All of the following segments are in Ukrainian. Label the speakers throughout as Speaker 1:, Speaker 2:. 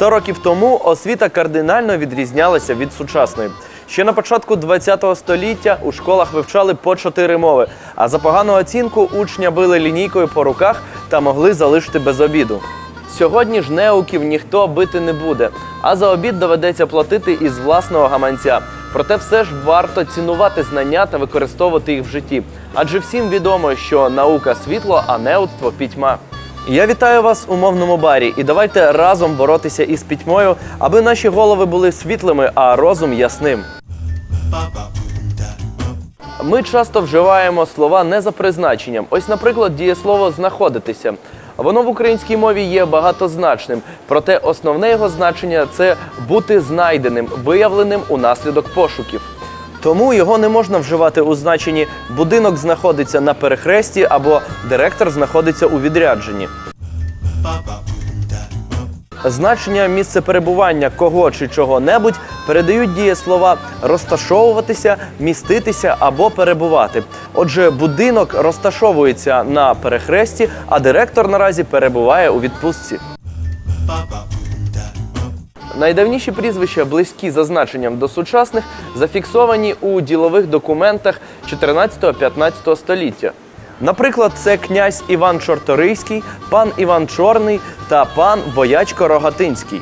Speaker 1: Сто років тому освіта кардинально відрізнялася від сучасної. Ще на початку ХХ століття у школах вивчали по чотири мови, а за погану оцінку учня били лінійкою по руках та могли залишити без обіду. Сьогодні ж неуків ніхто бити не буде, а за обід доведеться платити із власного гаманця. Проте все ж варто цінувати знання та використовувати їх в житті. Адже всім відомо, що наука світло, а неудство пітьма. Я вітаю вас у мовному барі, і давайте разом боротися із пітьмою, аби наші голови були світлими, а розум ясним. Ми часто вживаємо слова не за призначенням. Ось, наприклад, дієслово знаходитися. Воно в українській мові є багатозначним, проте основне його значення це бути знайденим, виявленим унаслідок пошуків. Тому його не можна вживати у значенні будинок знаходиться на перехресті або директор знаходиться у відрядженні. Значення місце перебування кого чи чого-небудь передають дієслова розташовуватися, міститися або перебувати. Отже, будинок розташовується на перехресті, а директор наразі перебуває у відпустці. Найдавніші прізвища, близькі за значенням до сучасних, зафіксовані у ділових документах 14-15 століття. Наприклад, це князь Іван Чорторийський, пан Іван Чорний та пан Воячко Рогатинський.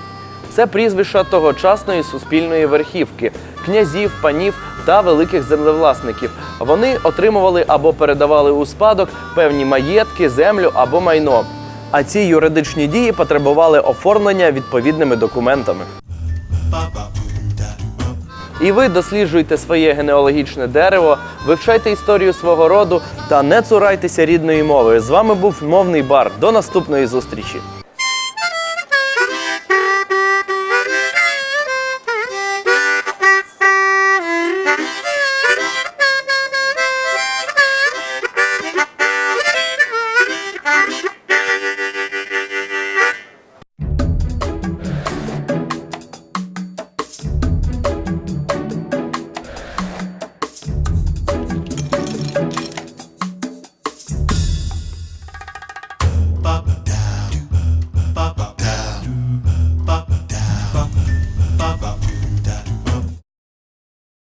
Speaker 1: Це прізвища тогочасної суспільної верхівки, князів, панів та великих землевласників. Вони отримували або передавали у спадок певні маєтки, землю або майно. А ці юридичні дії потребували оформлення відповідними документами. І ви досліджуйте своє генеалогічне дерево, вивчайте історію свого роду та не цурайтеся рідної мови. З вами був мовний бар. До наступної зустрічі.